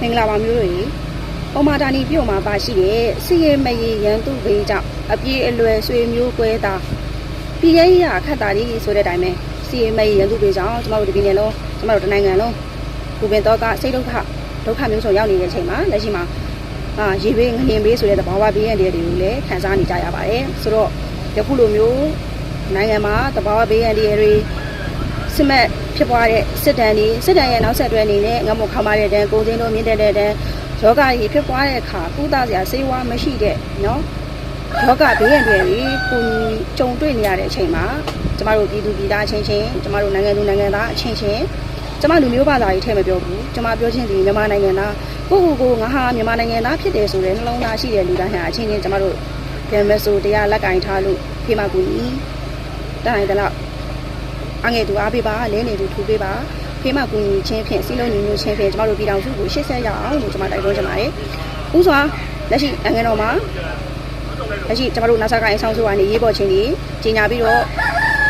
မင်္ဂလာပါမျိုးတို့ရေ။ပုံမာတာနီပြုတ်မှာပါရှိတဲ့စီရဲမရေရန်သူဘေးကြောင့်အပြေးအလွယ်ဆွေမျိုးကွဲတာပြည်ရဲရခတ်တာကြီးဆိုတဲ့အတိုင်းပဲစီရဲမရေရန်သူဘေးကြောင့်ကျမတို့ဒီပြည်နယ်လုံးကျမတို့တနိုင်ငံလုံးဘူပင်တော့ကစိတ်ဒုက္ခဒုက္ခမျိုးစုံရောက်နေတဲ့အချိန်မှာလက်ရှိမှာအာရေဘေးငလျင်ဘေးဆိုတဲ့သဘာဝဘေးရန်တွေကိုလည်းခံစားနေကြရပါတယ်။ဆိုတော့ယခုလိုမျိုးနိုင်ငံမှာသဘာဝဘေးရန်တွေ စစ်မဲ့ဖြစ်ပွားတဲ့စစ်တမ်းတွေစစ်တမ်းရဲ့နောက်ဆက်တွဲအနေနဲ့ငမခေါမတဲ့တန်းကိုစင်းတို့မြင့်တဲ့တဲ့တန်းယောဂကြီးဖြစ်ပွားတဲ့အခါကုသစရာဆေးဝါးမရှိတဲ့နော်ယောဂဘေးရန်တွေကိုကြုံတွေ့နေရတဲ့အချိန်မှာကျမတို့ပြည်သူပြည်သားအချင်းချင်းကျမတို့နိုင်ငံသူနိုင်ငံသားအချင်းချင်းကျမလူမျိုးဘာသာကြီးထဲမပြောဘူးကျမပြောချင်းဒီမြန်မာနိုင်ငံသားကိုကိုကိုငါဟာမြန်မာနိုင်ငံသားဖြစ်တယ်ဆိုတဲ့နှလုံးသားရှိတဲ့လူတိုင်းဟာအချင်းချင်းကျမတို့ပြန်မဆိုတရားလက်ကင်ထားလို့ဖေးမကူညီတနိုင်တလောက် အငယ်သူအားပေးပါလဲနေသူထူပေးပါဖေးမကူညီချင်းဖြင့်စီလုံးညီညွတ်ချင်းဖြင့်ကျမတို့ပြည်တော်စုကိုရှေ့ဆက်ရအောင်လို့ကျမတိုက်တွန်းချင်ပါတယ်။ဥစွာလက်ရှိအငယ်တော်မှာလက်ရှိကျမတို့နာဆာကိုင်းဆောင်စုကနေရေးပေါ်ချင်းကြီးကြီးညာပြီးတော့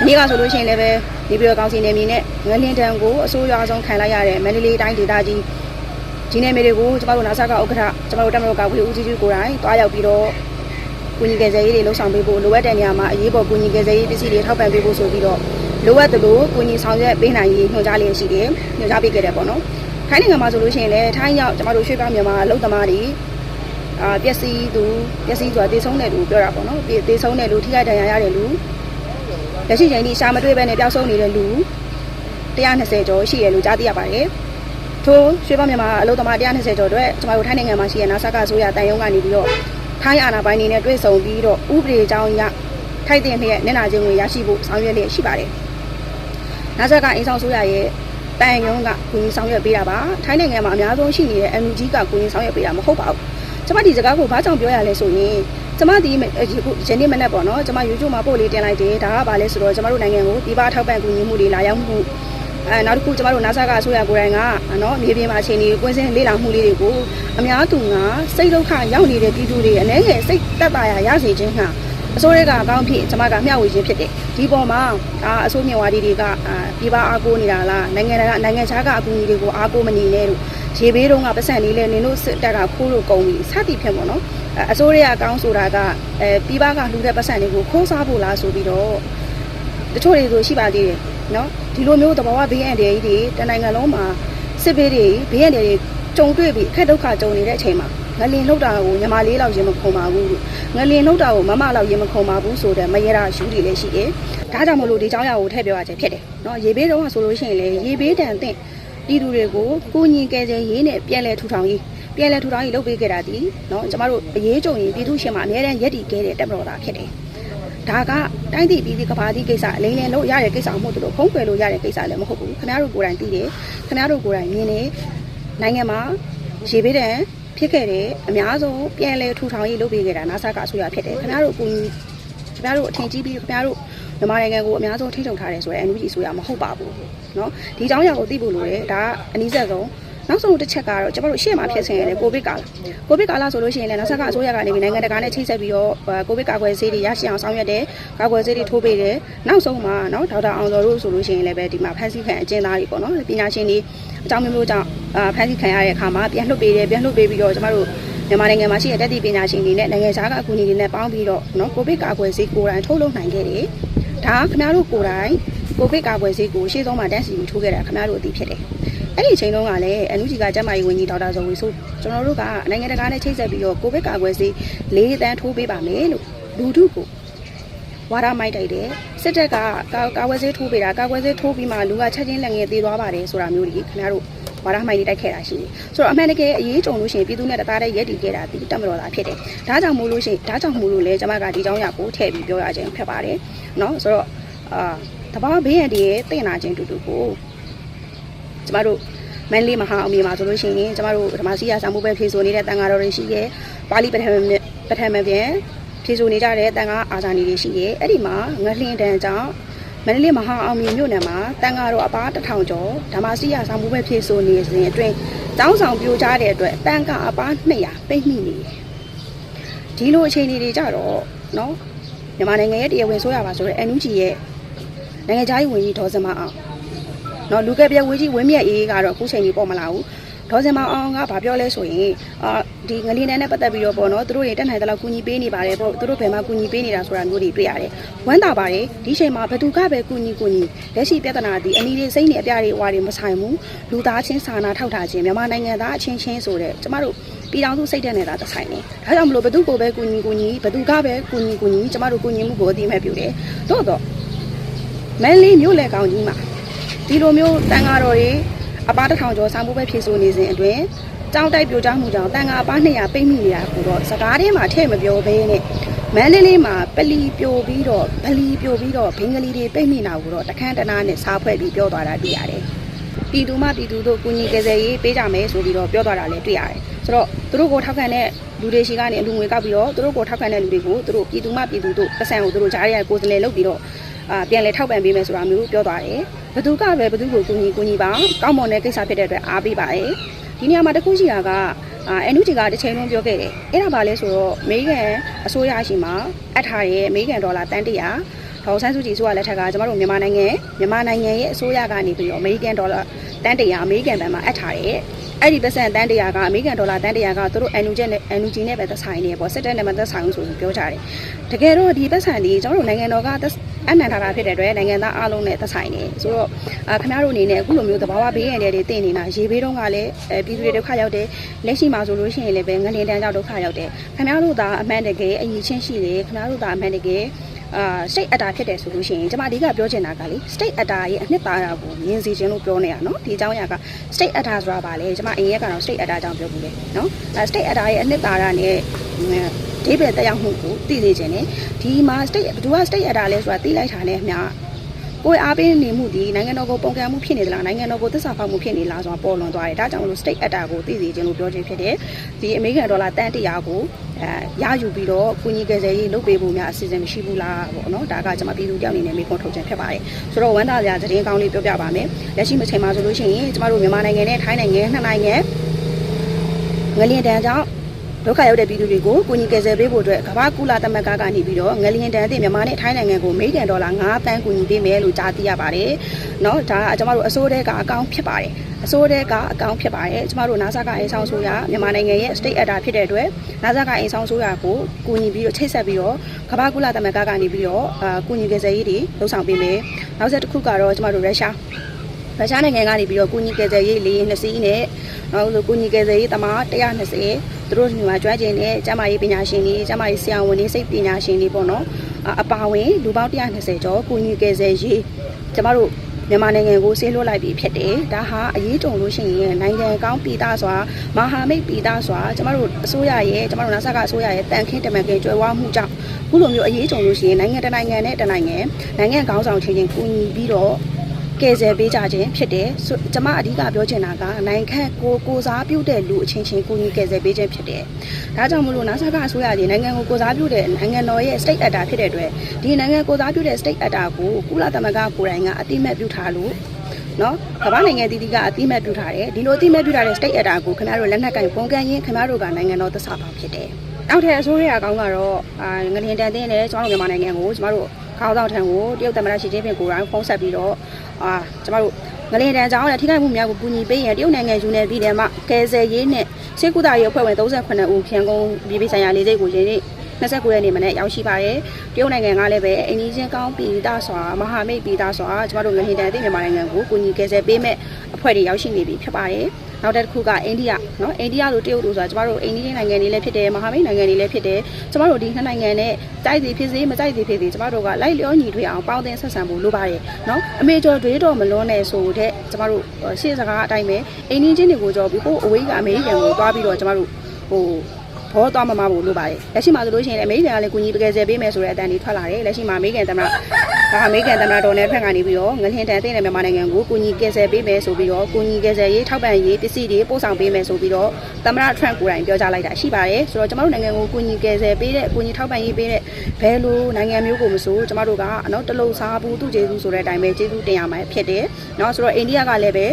နေ့ကဆိုလို့ရှိရင်လည်းပဲနေပြည်တော်ကောင်စီနယ်မြေနဲ့ငလင်းတန်ကိုအစိုးရအဆုံးခံလိုက်ရတဲ့မန္တလေးတိုင်းဒေသကြီးဒီနယ်မြေတွေကိုကျမတို့နာဆာကဥက္ကဋ္ဌကျမတို့တက်မတော်ကဝေဦးကြီးကြီးကိုယ်တိုင်တွားရောက်ပြီးတော့ကူညီကယ်ဆယ်ရေးတွေလှုပ်ဆောင်ပေးဖို့လိုအပ်တဲ့နေရာမှာအရေးပေါ်ကူညီကယ်ဆယ်ရေးပစ္စည်းတွေထောက်ပံ့ပေးဖို့ဆိုပြီးတော့ လိုအပ်သလိုကိုကြီးဆောင်ရွက်ပေးနိုင်ရေးညွှန်ကြားလျက်ရှိတယ်ညွှန်ကြားပေးခဲ့တယ်ပေါ့နော်ထိုင်းနိုင်ငံမှာဆိုလို့ရှိရင်လည်းထိုင်းရောက်ကျမတို့ရွှေ့ပြောင်းမြန်မာအလုပ်သမားတွေအာပျက်စီးသူပျက်စီးဆိုတာတေဆုံးတဲ့လူပြောတာပေါ့နော်တေဆုံးတဲ့လူထိခိုက်ဒဏ်ရာရတဲ့လူလက်ရှိချိန်ထိရှာမတွေ့ဘဲနဲ့ပျောက်ဆုံးနေတဲ့လူ120ကျော်ရှိတယ်လို့ကြားသိရပါတယ်ထို့ရွှေ့ပြောင်းမြန်မာအလုပ်သမား120ကျော်အတွက်ကျမတို့ထိုင်းနိုင်ငံမှာရှိတဲ့နာဆာကဆိုရတန်ယုံကနေပြီးတော့ထိုင်းအာဏာပိုင်တွေနဲ့တွေ့ဆုံပြီးတော့ဥပဒေကြောင်းအရထိုက်တဲ့နဲ့မျက်နှာချင်းကိုရရှိဖို့ဆောင်ရွက်လျက်ရှိပါတယ် နာဇက်ကအိမ်ဆောင်ဆိုရရဲ့တန်ရုံးကကိုကြီးဆောင်ရွက်ပေးတာပါထိုင်းနိုင်ငံမှာအများဆုံးရှိနေတဲ့ MUG ကကိုကြီးဆောင်ရွက်ပေးတာမဟုတ်ပါဘူးကျမဒီစကားကိုဘာကြောင့်ပြောရလဲဆိုရင်ကျမဒီယနေ့မနေ့ပေါ့နော်ကျမ YouTube မှာပို့လေးတင်လိုက်တယ်ဒါကဘာလဲဆိုတော့ကျမတို့နိုင်ငံကိုပြည်ပထောက်ပံ့ကူညီမှုတွေလာရောက်မှုအဲနောက်တစ်ခုကျမတို့နာဆာကအစိုးရကိုယ်တိုင်ကနော်မြေပြင်မှာအခြေအနေကွင်းစင်းလေ့လာမှုလေးတွေကိုအများသူကစိတ်ဒုက္ခရောက်နေတဲ့ပြည်သူတွေအနေနဲ့စိတ်တက်တာရရစေခြင်းဟာအစိုးရကအကောင်းဖြစ်ကျမကမျှဝေခြင်းဖြစ်တယ် ဒီပေါ်မှာအာအစိုးမြဝါဒီတွေကအာပြည်ပအားကိုးနေတာလားနိုင်ငံကနိုင်ငံခြားကအကူအညီတွေကိုအားကိုးမနေနဲ့လို့ရေဘေးတုံးကပတ်စံလေးလဲနင်တို့စစ်တပ်ကခိုးလို့ကုန်ပြီစသည်ဖြင့်ပေါ့နော်အစိုးရကအကောင်းဆိုတာကအဲပြည်ပကလှူတဲ့ပတ်စံတွေကိုခိုးစားဖို့လားဆိုပြီးတော့တချို့တွေဆိုရှိပါသေးတယ်နော်ဒီလိုမျိုးတဘာဝဘေးအန္တရာယ်ကြီးတွေတနိုင်ငံလုံးမှာစစ်ဘေးတွေဘေးအန္တရာယ်တွေကြုံတွေ့ပြီးအခက်ဒုက္ခကြုံနေတဲ့အချိန်မှာ ငလင်လှုပ်တာကိုညီမလေးလောက်ရင်မခုံပါဘူးငလင်လှုပ်တာကိုမမလောက်ရင်မခုံပါဘူးဆိုတဲ့မရတာယူတွေလည်းရှိတယ်ဒါကြောင့်မလို့ဒီเจ้าရကိုထည့်ပြောရခြင်းဖြစ်တယ်နော်ရေဘေးတုံးကဆိုလို့ရှိရင်လေရေဘေးတန်တဲ့ပြည်သူတွေကိုကိုညီကယ်ဆယ်ရေးနဲ့ပြန်လဲထူထောင်ရေးပြန်လဲထူထောင်ရေးလုပ်ပေးခဲ့တာဒီနော်ကျမတို့အရေးကြုံရင်ပြည်သူရှင်မှာအများတန်းရက်တည်ခဲ့တဲ့တက်မတော်သားဖြစ်တယ်ဒါကတိုင်းပြည်ပြည်ကဘာတိကိစ္စအလိမ့်လင်းလို့ရတဲ့ကိစ္စမဟုတ်ဘူးဖုံးကွယ်လို့ရတဲ့ကိစ္စလည်းမဟုတ်ဘူးခင်ဗျားတို့ကိုယ်တိုင်သိတယ်ခင်ဗျားတို့ကိုယ်တိုင်မြင်တယ်နိုင်ငံမှာရေဘေးတန် ဖြစ်ခဲ့တဲ့အများဆုံးပြန်လဲထူထောင်ရေးလုပ်ပေးခဲ့တာနာဆာကအစိုးရဖြစ်တယ်ခင်ဗျားတို့ကိုကြီးခင်ဗျားတို့အထင်ကြီးပြီးခင်ဗျားတို့မြန်မာနိုင်ငံကိုအများဆုံးထိထုတ်ထားတယ်ဆိုတော့ NUG အစိုးရမဟုတ်ပါဘူးเนาะဒီအကြောင်းအရာကိုသိဖို့လိုတယ်ဒါကအနည်းဆက်ဆုံး နောက်ဆုံးတစ်ချက်ကတော့ကျွန်တော်တို့ရှေ့မှာဖြစ်ဆင်ရတဲ့ကိုဗစ်ကာလကိုဗစ်ကာလဆိုလို့ရှိရင်လည်းနောက်ဆက်ကအစိုးရကနေပြီးနိုင်ငံတကာနဲ့ချိတ်ဆက်ပြီးတော့ကိုဗစ်ကာကွယ်ဆေးတွေရရှိအောင်ဆောင်ရွက်တယ်ကာကွယ်ဆေးတွေထိုးပေးတယ်နောက်ဆုံးမှာနော်ဒေါက်တာအောင်စောတို့ဆိုလို့ရှိရင်လည်းပဲဒီမှာဖန်ဆီးခံအကျဉ်းသားတွေပေါ့နော်ပညာရှင်တွေအကြောင်းမျိုးမျိုးကြောင့်ဖန်ဆီးခံရတဲ့အခါမှာပြန်လွှတ်ပေးတယ်ပြန်လွှတ်ပေးပြီးတော့ကျွန်တော်တို့မြန်မာနိုင်ငံမှာရှိတဲ့တက်သည့်ပညာရှင်တွေနဲ့နိုင်ငံခြားကအကူအညီတွေနဲ့ပေါင်းပြီးတော့နော်ကိုဗစ်ကာကွယ်ဆေးကိုယ်တိုင်ထုတ်လုပ်နိုင်ခဲ့တယ်ဒါခင်ဗျားတို့ကိုယ်တိုင်ကိုဗစ်ကာကွယ်ဆေးကိုရှေ့ဆုံးမှာတန်းစီပြီးထိုးခဲ့တာခင်ဗျားတို့အသိဖြစ်တယ် အဲ့ဒီအချိန်တုန်းကလည်းအန်ယူဂျီကကျန်းမာရေးဝန်ကြီးဒေါက်တာဇော်ဝေဆိုကျွန်တော်တို့ကနိုင်ငံတကာနဲ့ချိတ်ဆက်ပြီးတော့ကိုဗစ်ကာကွယ်ဆေး၄တန်းထိုးပေးပါမယ်လို့လူထုကိုဝါရမိုက်တိုက်တယ်စစ်တပ်ကကာကွယ်ဆေးထိုးပေးတာကာကွယ်ဆေးထိုးပြီးမှလူကချက်ချင်းလက်ငယ်သေးသွားပါတယ်ဆိုတာမျိုးတွေခင်ဗျားတို့ဝါရမိုက်လေးတိုက်ခဲ့တာရှိတယ်ဆိုတော့အမှန်တကယ်အရေးကြုံလို့ရှိရင်ပြည်သူနဲ့တသားတည်းရက်တည်ခဲ့တာဒီတက်မတော်တာဖြစ်တယ်ဒါကြောင့်မို့လို့ရှိရင်ဒါကြောင့်မို့လို့လဲကျွန်မကဒီเจ้าရကိုထည့်ပြီးပြောရခြင်းဖြစ်ပါတယ်เนาะဆိုတော့အာတဘာဘေးရန်တည်းရဲ့တင့်နာခြင်းတူတူကို ကျမတို့မန်လေးမဟာအမေမှာဆိုလို့ရှိရင်ကျမတို့ဓမ္မစီရဆာမှုပဲဖြေဆိုနေတဲ့တန်ဃာတော်တွေရှိရဲ့ပါဠိပဋ္ဌာန်ပဋ္ဌာန်ပြန်ဖြေဆိုနေကြတဲ့တန်ဃာအာဇာနည်တွေရှိရဲ့အဲ့ဒီမှာငလျင်တန်ကြောင့်မန္တလေးမဟာအောင်မြင်မြို့နယ်မှာတန်ဃာတော်အပါတထောင်ကျော်ဓမ္မစီရဆောင်မှုပဲဖြည့်ဆိုနေစဉ်အတွင်းတောင်းဆောင်ပြိုကြတဲ့အတွက်တန်ဃာအပါ200ပိတ်မိနေတယ်။ဒီလိုအခြေအနေတွေကြတော့နော်မြန်မာနိုင်ငံရဲ့တရားဝင်ဆိုရပါဆိုတဲ့ NUG ရဲ့နိုင်ငံသားရေးဝန်ကြီးဒေါ်စမအောင် နော်လူကဲပြဝေးကြီးဝင်းမြက်အေးကတော့အခုချိန်ကြီးပေါ်မလာဘူးဒေါ်စင်မောင်အောင်ကဗာပြောလဲဆိုရင်အာဒီငလင်းတန်းနဲ့ပတ်သက်ပြီးတော့ပေါ့နော်သူတို့တွေတက်နိုင်တဲ့လောက်ကူညီပေးနေပါတယ်ပေါ့သူတို့ဘယ်မှာကူညီပေးနေတာဆိုတာမျိုးတွေတွေ့ရတယ်ဝမ်းသာပါတယ်ဒီချိန်မှာဘသူကပဲကူညီကူညီလက်ရှိပြဿနာဒီအနီးလေးစိတ်နဲ့အပြားတွေဟွာတွေမဆိုင်ဘူးလူသားချင်းစာနာထောက်ထားခြင်းမြန်မာနိုင်ငံသားအချင်းချင်းဆိုတဲ့ကျမတို့ပြည်တော်စုစိတ်တဲ့နေတာသက်ဆိုင်နေဒါကြောင့်မလို့ဘသူကိုပဲကူညီကူညီဘသူကပဲကူညီကူညီကျမတို့ကူညီမှုကိုအတိအမဲ့ပြုတယ်တော့တော့မန်လေးမြို့လေကောင်ကြီးမှာ ဒီလိုမျိုးတန်ဃာတော်တွေအပားတစ်ထောင်ကျော်စာမှုပဲဖြည့်ဆို့နေစဉ်အတွင်းကြောင်းတိုက်ပြိုကျမှုကြောင့်တန်ဃာအပား200ပိတ်မိနေတာကိုတော့စကားထဲမှာထည့်မပြောဘဲနဲ့မန်းလေးလေးမှာပလီပြိုပြီးတော့ဗလီပြိုပြီးတော့ဘင်္ဂလီတွေပိတ်မိနေတာကိုတော့တခန်းတနာနဲ့စားဖွဲ့ပြီးပြောသွားတာတွေ့ရတယ်။ပြည်သူမှပြည်သူတို့ကူညီကြစေရေးပေးကြမယ်ဆိုပြီးတော့ပြောသွားတာလည်းတွေ့ရတယ်။ဆိုတော့သူတို့ကိုထောက်ခံတဲ့လူတွေရှိကနေအလူငွေကောက်ပြီးတော့သူတို့ကိုထောက်ခံတဲ့လူတွေကိုသူတို့ပြည်သူမှပြည်သူတို့ပတ်စံကိုသူတို့ကြားရတဲ့ကိုယ်စလဲလုပ်ပြီးတော့အာပြန်လဲထောက်ပံ့ပေးမယ်ဆိုတာမျိုးပြောသွားတယ်။ ဘသူကပဲဘသူကိုကူညီကူညီပါကောင်းမွန်တဲ့ကိစ္စဖြစ်တဲ့အတွက်အားပေးပါတယ်။ဒီနေရာမှာတစ်ခုရှိတာကအာ NUG ကတစ်ချိန်လုံးပြောခဲ့တယ်။အဲ့ဒါပါလဲဆိုတော့အမေရိကန်အစိုးရရှိမှာအပ်ထားရဲ့အမေရိကန်ဒေါ်လာတန်တရာဒေါ်ဆန်းစုကြည်ဆိုရလက်ထက်ကကျမတို့မြန်မာနိုင်ငံမြန်မာနိုင်ငံရဲ့အစိုးရကနေပြီးတော့အမေရိကန်ဒေါ်လာတန်တရာအမေရိကန်ဘဏ်မှာအပ်ထားတဲ့အဲ့ဒီပတ်စံတန်တရာကအမေရိကန်ဒေါ်လာတန်တရာကသူတို့ NUG နဲ့ NUG နဲ့ပဲသက်ဆိုင်နေပေါ့စစ်တပ်နဲ့မသက်ဆိုင်ဘူးဆိုပြီးပြောကြတယ်။တကယ်တော့ဒီပတ်စံဒီကျမတို့နိုင်ငံတော်ကသက် အနံထားတာဖြစ်တဲ့အတွက်နိုင်ငံသားအားလုံးနဲ့သက်ဆိုင်နေဆိုတော့အာခင်ဗျားတို့အနေနဲ့အခုလိုမျိုးသဘာဝဘေးရန်တွေတွေတင်နေတာရေဘေးတုန်းကလည်းအဲပြည်သူတွေဒုက္ခရောက်တယ်လက်ရှိမှာဆိုလို့ရှိရင်လည်းပဲငလင်တန်းကြောင့်ဒုက္ခရောက်တယ်ခင်ဗျားတို့သာအမှန်တကယ်အရင်ချင်းရှိတယ်ခင်ဗျားတို့သာအမှန်တကယ်အာ state atta ဖြစ်တယ်ဆိုလို့ရှိရင်ကျွန်မအဓိကပြောချင်တာကလေ state atta ရဲ့အနှစ်သာရကိုမြင်စီခြင်းလို့ပြောနေတာเนาะဒီအကြောင်းအရာက state atta ဆိုတာပါလေကျွန်မအရင်ရက်ကတော့ state atta အကြောင်းပြောဘူးလေเนาะအဲ state atta ရဲ့အနှစ်သာရနဲ့ ဒီပဲတက်ရောက်မှုကိုသိစေခြင်းနဲ့ဒီမှာ state ဘယ်သူက state atta လဲဆိုတာသိလိုက်တာနဲ့အများကိုယ်အားပေးနေမှုဒီနိုင်ငံတော်ကိုပုံကံမှုဖြစ်နေသလားနိုင်ငံတော်ကိုသစ္စာဖောက်မှုဖြစ်နေလားဆိုတာပေါ်လွန်သွားတယ်ဒါကြောင့်မလို့ state atta ကိုသိစေခြင်းလို့ပြောခြင်းဖြစ်တယ်ဒီအမေရိကန်ဒေါ်လာတန်တရာကိုအဲရယူပြီးတော့ကုညီကယ်ဆယ်ရေးလုပ်ပေးဖို့များအစီအစဉ်မရှိဘူးလားပေါ့နော်ဒါကကျွန်မပြည်သူတယောက်အနေနဲ့မေးခွန်းထုတ်ခြင်းဖြစ်ပါတယ်ဆိုတော့ဝန်တာစရာသတင်းကောင်းလေးပြောပြပါမယ်လက်ရှိမချိန်မှာဆိုလို့ရှိရင်ကျွန်တော်တို့မြန်မာနိုင်ငံနဲ့ထိုင်းနိုင်ငံနှစ်နိုင်ငံငလျင်တန်းကြောင့် ဒုက္ခရောက်တဲ့ပြည်သူတွေကိုကူညီကယ်ဆယ်ပေးဖို့အတွက်ကမ္ဘာကုလသမဂ္ဂကနေပြီးတော့ငလျင်တန်းအသည့်မြန်မာနဲ့ထိုင်းနိုင်ငံကိုအမေရိကန်ဒေါ်လာ9သန်းကူညီပေးမယ်လို့ကြားသိရပါတယ်။နော်ဒါကကျွန်မတို့အစိုးရကအကောင့်ဖြစ်ပါတယ်။အစိုးရကအကောင့်ဖြစ်ပါတယ်။ကျွန်မတို့ NASA ကအိမ်ဆောင်ဆိုရမြန်မာနိုင်ငံရဲ့ state actor ဖြစ်တဲ့အတွက် NASA ကအိမ်ဆောင်ဆိုရကိုကူညီပြီးတော့ချိတ်ဆက်ပြီးတော့ကမ္ဘာကုလသမဂ္ဂကနေပြီးတော့အကူညီကယ်ဆယ်ရေးတွေလှုပ်ဆောင်ပေးမယ်။နောက်ဆက်တစ်ခုကတော့ကျွန်မတို့ရုရှား ရုရှားနိုင်ငံကနေပြီးတော့ကုညီကယ်ဆယ်ရေးလေးနှစ်စီးနဲ့နောက်လို့ကုညီကယ်ဆယ်ရေးတမ120သူတို့ညီမကျွမ်းကျင်တဲ့ကျမရေးပညာရှင်တွေကျမရေးဆရာဝန်တွေစိတ်ပညာရှင်တွေပေါ့နော်အပါဝင်လူပေါင်း120ကျော်ကုညီကယ်ဆယ်ရေးကျမတို့မြန်မာနိုင်ငံကိုဆေးလွှတ်လိုက်ပြီးဖြစ်တယ်။ဒါဟာအရေးကြုံလို့ရှိရင်နိုင်ငံကောင်းပြည်သားစွာမဟာမိတ်ပြည်သားစွာကျမတို့အစိုးရရဲ့ကျမတို့နာဆာကအစိုးရရဲ့တန်ခင်းတမန်ကင်ကြွယ်ဝမှုကြောင့်ခုလိုမျိုးအရေးကြုံလို့ရှိရင်နိုင်ငံတနိုင်ငံနဲ့တနိုင်ငံနိုင်ငံကောင်းဆောင်ချင်းချင်းကူညီပြီးတော့ ကယ်ဆယ်ပေးကြခြင်းဖြစ်တယ်ဆိုကျမအဓိကပြောချင်တာကနိုင်ငံကိုကိုစားပြုတဲ့လူအချင်းချင်းကိုကြီးကယ်ဆယ်ပေးခြင်းဖြစ်တယ်။ဒါကြောင့်မလို့နာဆာကအစိုးရကြီးနိုင်ငံကိုကိုစားပြုတဲ့နိုင်ငံတော်ရဲ့ state actor ဖြစ်တဲ့အတွက်ဒီနိုင်ငံကိုစားပြုတဲ့ state actor ကိုကုလသမဂ္ဂကိုယ်တိုင်ကအတိအမဲ့ပြုထားလို့နော်ကမ္ဘာနိုင်ငံတည်တည်ကအတိအမဲ့ပြုထားတယ်ဒီလိုအတိအမဲ့ပြုထားတဲ့ state actor ကိုခင်ဗျားတို့လက်နက်ကင်ပုံကန်ရင်ခင်ဗျားတို့ကနိုင်ငံတော်သစ္စာဖောက်ဖြစ်တယ်။နောက်ထပ်အစိုးရကောင်ကတော့အာငလျင်တန်တင်းနဲ့ကျွန်တော်တို့မြန်မာနိုင်ငံကိုကျွန်တော်တို့ ခေါင်းဆောင်ထံကိုတရုတ်သမ္မတရှီကျင်းပင်ကိုယ်တိုင်ဖုန်းဆက်ပြီးတော့အာကျွန်တော်တို့ငလင်တန်ကြောင်းနဲ့ထိခိုက်မှုများကိုကူညီပေးရန်တရုတ်နိုင်ငံယူနေပြည်တယ်မှာကယ်ဆယ်ရေးနဲ့စေကူတာရေးအဖွဲ့ဝင်38ဦးဖြန်ကုန်ပြည်ပြည်ဆိုင်ရာလေးစိတ်ကိုရင်းနေ 29ရက်နေ့မှာနဲ့ရောက်ရှိပါတယ်တရုတ်နိုင်ငံကလည်းပဲအင်းကြီးချင်းကောင်းပြည်သားစွာမဟာမိတ်ပြည်သားစွာကျွန်တော်တို့ငလင်တန်အသည့်မြန်မာနိုင်ငံကိုကူညီကယ်ဆယ်ပေးမဲ့အဖွဲ့တွေရောက်ရှိနေပြီဖြစ်ပါတယ်နောက်တစ်ခုကအိန္ဒိယเนาะအိန္ဒိယလိုတရုတ်လိုဆိုတာကျမတို့အိန္ဒိယနိုင်ငံတွေလည်းဖြစ်တယ်မဟာမိတ်နိုင်ငံတွေလည်းဖြစ်တယ်ကျမတို့ဒီနှစ်နိုင်ငံနဲ့တိုက်စီဖြစ်စေမတိုက်စီဖြစ်စေကျမတို့ကလိုက်လျောညီထွေအောင်ပေါင်းသင်းဆက်ဆံဖို့လိုပါတယ်เนาะအမေကျော်တွေးတော့မလွန်းနဲ့ဆိုတဲ့ကျမတို့ရှေ့စကားအတိုင်းပဲအိန္ဒိချင်းတွေကိုကြောပြီးဟိုအဝေးကအမေရိကန်ကိုတွားပြီးတော့ကျမတို့ဟို ဘောသွားမမဖို့လိုပါတယ်လက်ရှိမှာဆိုလို့ရှိရင်လည်းအမေရိကန်ကလည်းကူညီပကယ်ဆယ်ပေးမယ်ဆိုတဲ့အတန်တွေထွက်လာတယ်လက်ရှိမှာအမေရိကန်သမ္မတဒါအမေရိကန်သမ္မတဒေါ်နယ်ထရန့်ကနေပြီးတော့ငလျင်တန်တဲ့မြန်မာနိုင်ငံကိုကူညီကယ်ဆယ်ပေးမယ်ဆိုပြီးတော့ကူညီကယ်ဆယ်ရေးထောက်ပံ့ရေးပစ္စည်းတွေပို့ဆောင်ပေးမယ်ဆိုပြီးတော့သမ္မတထရန့်ကိုယ်တိုင်ပြောကြားလိုက်တာရှိပါတယ်ဆိုတော့ကျမတို့နိုင်ငံကိုကူညီကယ်ဆယ်ပေးတဲ့ကူညီထောက်ပံ့ရေးပေးတဲ့ဘယ်လိုနိုင်ငံမျိုးကိုမဆိုကျမတို့ကနော်တလုံစားဘူးသူကျေစုဆိုတဲ့အတိုင်းပဲကျေစုတင်ရမှာဖြစ်တယ်နော်ဆိုတော့အိန္ဒိယကလည်းပဲ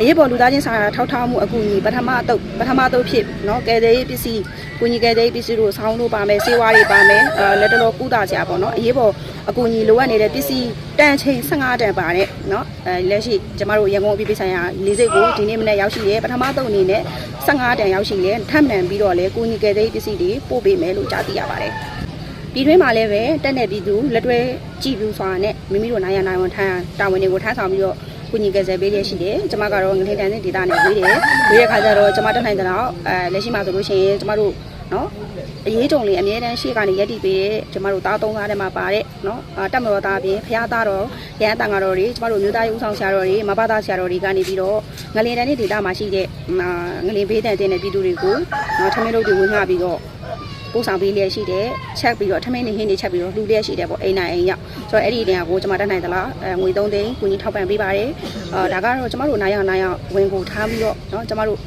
အရေးပေါ်လူသားချင်းစာနာထောက်ထားမှုအကူအညီပထမအတုပ်ပထမအတုပ်ဖြစ်နော်ကယ်ဆယ်ရေးပစ္စည်းကူညီကယ်ဆယ်ရေးပစ္စည်းတို့ဆောင်းတို့ပါမယ်စေဝါးတွေပါမယ်လက်တလောကုသကြပါနော်အရေးပေါ်အကူအညီလိုအပ်နေတဲ့ပစ္စည်းတန်ချိန်15တန်ပါတဲ့နော်အဲလက်ရှိကျမတို့ရန်ကုန်အပြည်ပြည်ဆိုင်ရာလေးစိတ်ကိုဒီနေ့မနေ့ရောက်ရှိရဲပထမအတုပ်အနေနဲ့15တန်ရောက်ရှိရဲထပ်မံပြီးတော့လဲကူညီကယ်ဆယ်ရေးပစ္စည်းတွေပို့ပေးမယ်လို့ကြားသိရပါတယ်ပြည်တွင်းမှာလည်းပဲတက်တဲ့ပြည်သူလက်တွဲကြည့်ပြူစွာနဲ့မိမိတို့နိုင်ရနိုင်ဝန်ထမ်းတာဝန်တွေကိုထမ်းဆောင်ပြီးတော့ ကုညီကယ်ဆယ်ပေးရရှိတယ်။ကျမကတော့ငထိန်တန်တဲ့ဒေတာနဲ့ဝေးတယ်။ဝေးတဲ့ခါကျတော့ကျမတက်နိုင်တဲ့တော့အဲလက်ရှိမှာဆိုလို့ရှိရင်ကျမတို့နော်အရေးကြုံလေးအမြဲတမ်းရှေ့ကနေရက်တည်ပေးတဲ့ကျမတို့သားသုံးသားထဲမှာပါတဲ့နော်အာတက်မတော်သားအပြင်ဖျားသားတော်ရဟန်းတန်ဃာတော်တွေကျမတို့မြို့သားရုံဆောင်ဆရာတော်တွေမဘာသာဆရာတော်တွေကနေပြီးတော့ငလင်တန်တဲ့ဒေတာမှာရှိတဲ့အာငလင်ဘေးတန်တဲ့ပြည်သူတွေကိုနော်ထမင်းတို့တွေဝင်လာပြီးတော့ ပို့ဆောင်ပေးလျက်ရှိတယ်ချက်ပြီးတော့ထမင်းနေဟင်းနေချက်ပြီးတော့လှူလျက်ရှိတယ်ပေါ့အိမ်နိုင်အိမ်ရောက်ဆိုတော့အဲ့ဒီတင်ကကိုကျွန်မတက်နိုင်သလားအဲငွေ3သိန်းကိုကြီးထောက်ပံ့ပေးပါတယ်အာဒါကတော့ကျွန်မတို့နိုင်ရနိုင်ရဝင်ကိုထားပြီးတော့เนาะကျွန်မတို့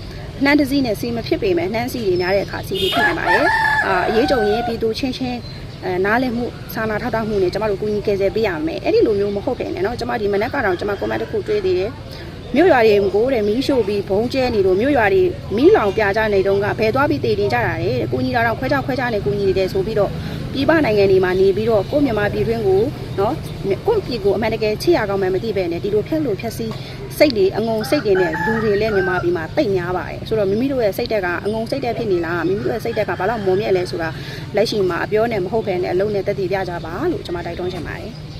နှမ်းတစည်းနဲ့စီမဖြစ်ပေမဲ့နှမ်းစီတွေများတဲ့အခါစီတွေဖြစ်နိုင်ပါတယ်အာအရေးကြုံရင်ပြည်သူချင်းချင်းအဲနားလည်မှုစာနာထောက်ထားမှုနဲ့ကျမတို့ကိုကြီးကယ်ဆယ်ပေးရမယ်အဲ့ဒီလိုမျိုးမဟုတ်ပဲねเนาะကျမဒီမနေ့ကတော့ကျမ comment တစ်ခုတွေးသေးတယ် မြို့ရွာတွေကိုတဲ့မီးရှို့ပြီးဘုံကျဲနေလို့မြို့ရွာတွေမီးလောင်ပြကြနေတုန်းကဘယ်သွားပြီးတည်တင်ကြတာတဲ့ကိုကြီးတော်ခွဲခြားခွဲခြားနေကိုကြီးနေတယ်ဆိုပြီးတော့ပြည်ပနိုင်ငံတွေမှာနေပြီးတော့ကိုမြန်မာပြည်တွင်းကိုနော်ကိုပြည်ကိုအမှန်တကယ်ချစ်ရကောင်းမှမသိပဲနဲ့ဒီလိုဖြက်လို့ဖြက်စီးစိတ်တွေအငုံစိတ်တွေနဲ့လူတွေလည်းမြန်မာပြည်မှာတိတ်များပါတယ်ဆိုတော့မိမိတို့ရဲ့စိတ်တက်ကအငုံစိတ်တက်ဖြစ်နေလားမိမိတို့ရဲ့စိတ်တက်ကဘာလို့မုံမြက်လဲဆိုတာလက်ရှိမှာအပြောနဲ့မဟုတ်ဘဲနဲ့အလုံးနဲ့တက်တည်ပြကြပါလို့ကျွန်မတိုက်တွန်းချင်ပါတယ်